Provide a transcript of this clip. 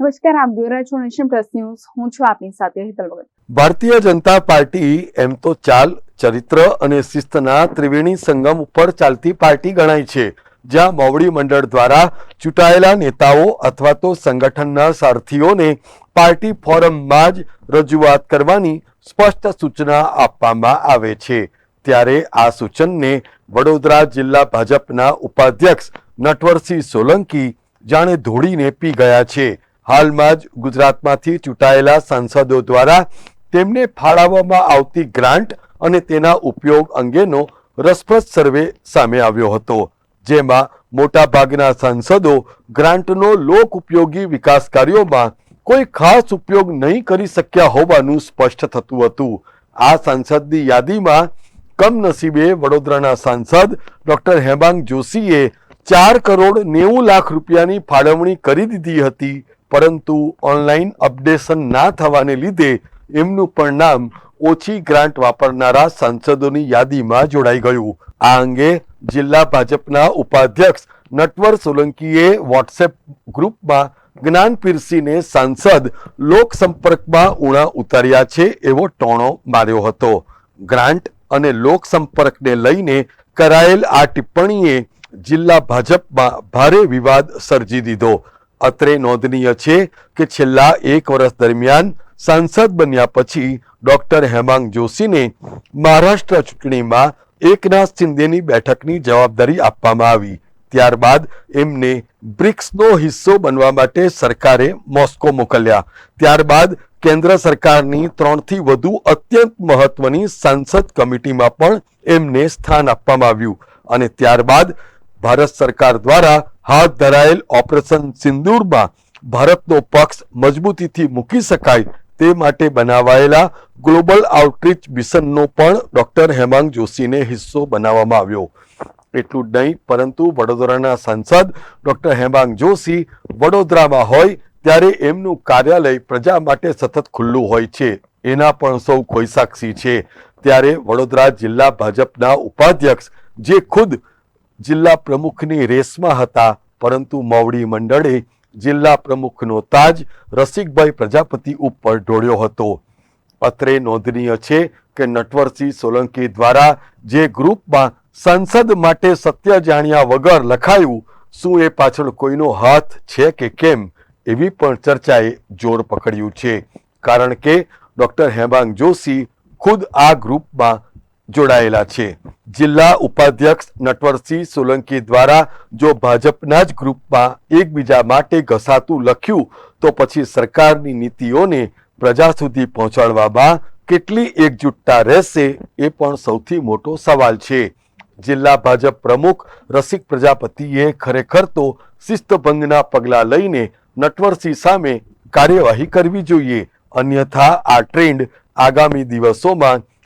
નમસ્કાર, આપ જોઈ રહ્યા છો નેશન પ્લસ ન્યૂઝ. હું છું આપની સાથે હેતલ ભગત. ભારતીય જનતા પાર્ટી એમ તો ચાલ, ચરિત્ર અને શિસ્તના ત્રિવેણી સંગમ ઉપર ચાલતી પાર્ટી ગણાય છે, જ્યાં મોવડી મંડળ દ્વારા ચૂંટાયેલા નેતાઓ અથવા તો સંગઠનના સારથીઓને પાર્ટી ફોરમમાં જ રજૂઆત કરવાની સ્પષ્ટ સૂચના આપવામાં આવે છે. ત્યારે આ સૂચનને વડોદરા જિલ્લા ભાજપના ઉપાધ્યક્ષ નટવરસિંહ સોલંકી જાણે ધોળીને પી ગયા છે. હાલમાં જ ગુજરાતમાંથી ચૂંટાયેલા સાંસદો દ્વારા તેમને ફાળવવામાં આવતી ગ્રાન્ટ અને તેના ઉપયોગ અંગેનો રસપ્રદ સર્વે સામે આવ્યો હતો, જેમાં મોટાભાગના સાંસદો ગ્રાન્ટનો લોક ઉપયોગી વિકાસ કાર્યોમાં કોઈ ખાસ ઉપયોગ નહીં કરી શક્યા હોવાનું સ્પષ્ટ થતું હતું. આ સાંસદની યાદીમાં કમનસીબે વડોદરાના સાંસદ ડોક્ટર હેમાંગ જોશીએ ચાર કરોડ નેવું લાખ રૂપિયાની ફાળવણી કરી દીધી હતી. પરંતુ ઓનલાઈન અપડેશન ના થવાને લીધે એમનું પણ નામ ઓછી ગ્રાન્ટ વાપરનારા સાંસદોની યાદીમાં જોડાઈ ગયું. આ અંગે જિલ્લા ભાજપના ઉપાધ્યક્ષ નટવર સોલંકીએ વોટ્સએપ ગ્રુપમાં જ્ઞાન પીરસીને સાંસદ લોક સંપર્કમાં ઉણા ઉતાર્યા છે એવો ટોણો માર્યો હતો. ગ્રાન્ટ અને લોક સંપર્કને લઈને કરાયેલ આ ટિપ્પણીએ જિલ્લા ભાજપમાં ભારે વિવાદ સર્જી દીધો. અત્રે નોંધનીય છે કે છેલ્લા એક વર્ષ દરમિયાન સાંસદ બન્યા પછી ડોક્ટર હેમાંગ જોશીને મહારાષ્ટ્ર ચૂંટણીમાં એકનાથ શિંદેની બેઠકની જવાબદારી આપવામાં આવી. ત્યારબાદ એમને બ્રિક્સનો હિસ્સો બનવા માટે સરકારે મોસ્કો મોકલ્યા. ત્યારબાદ કેન્દ્ર સરકારની ત્રણથી વધુ અત્યંત મહત્વની સાંસદ કમિટીમાં પણ એમને સ્થાન આપવામાં આવ્યું. અને ત્યારબાદ ભારત સરકાર દ્વારા હાથ ધરાયેલ ઓપરેશન સિંદૂરમાં ભારતનો પક્ષ મજબૂતીથી મૂકી શકાય તે માટે બનાવાયેલા ગ્લોબલ આઉટરીચ મિશનનો પણ ડોક્ટર હેમાંગ જોશીને હિસ્સો બનાવવામાં આવ્યો. એટલું જ નહીં, પરંતુ વડોદરાના સાંસદ ડોક્ટર હેમાંગ જોશી વડોદરામાં હોય ત્યારે એમનું કાર્યાલય પ્રજા માટે સતત ખુલ્લું હોય છે. એના પણ સૌ કોઈ સાક્ષી છે. ત્યારે વડોદરા જિલ્લા ભાજપના ઉપાધ્યક્ષ જે ખુદ જિલ્લા પ્રમુખની રેસમાં હતા, પરંતુ મવડી મંડળે જિલ્લા પ્રમુખનો તાજ રસિકભાઈ પ્રજાપતિ ઉપર ઢોળ્યો હતો. અત્રે નોંધનીય છે કે નટવરસિંહ સોલંકી દ્વારા જે ગ્રુપમાં સંસદ માટે સત્ય જાણ્યા વગર લખાયું, શું એ પાછળ કોઈનો હાથ છે કે કેમ, એવી પણ ચર્ચાએ જોર પકડ્યું છે. કારણ કે ડોક્ટર હેમાંગ જોશી ખુદ આ ગ્રુપમાં જોડાયેલા છે. જિલ્લા ઉપાધ્યક્ષ નટવરસિંહ સોલંકી દ્વારા જો ભાજપના જ ગ્રુપમાં એકબીજા માટે ઘસાતું લખ્યું, તો પછી સરકારની નીતિઓને પ્રજા સુધી પહોંચાડવામાં કેટલી એકજૂટતા રહેશે એ પણ સૌથી મોટો સવાલ છે. જિલ્લા ભાજપ પ્રમુખ રસિક પ્રજાપતિએ ખરેખર તો શિસ્તભંગના પગલાં લઈને નટવરસિંહ સામે કાર્યવાહી કરવી જોઈએ. અન્યથા આ ટ્રેન્ડ આગામી દિવસોમાં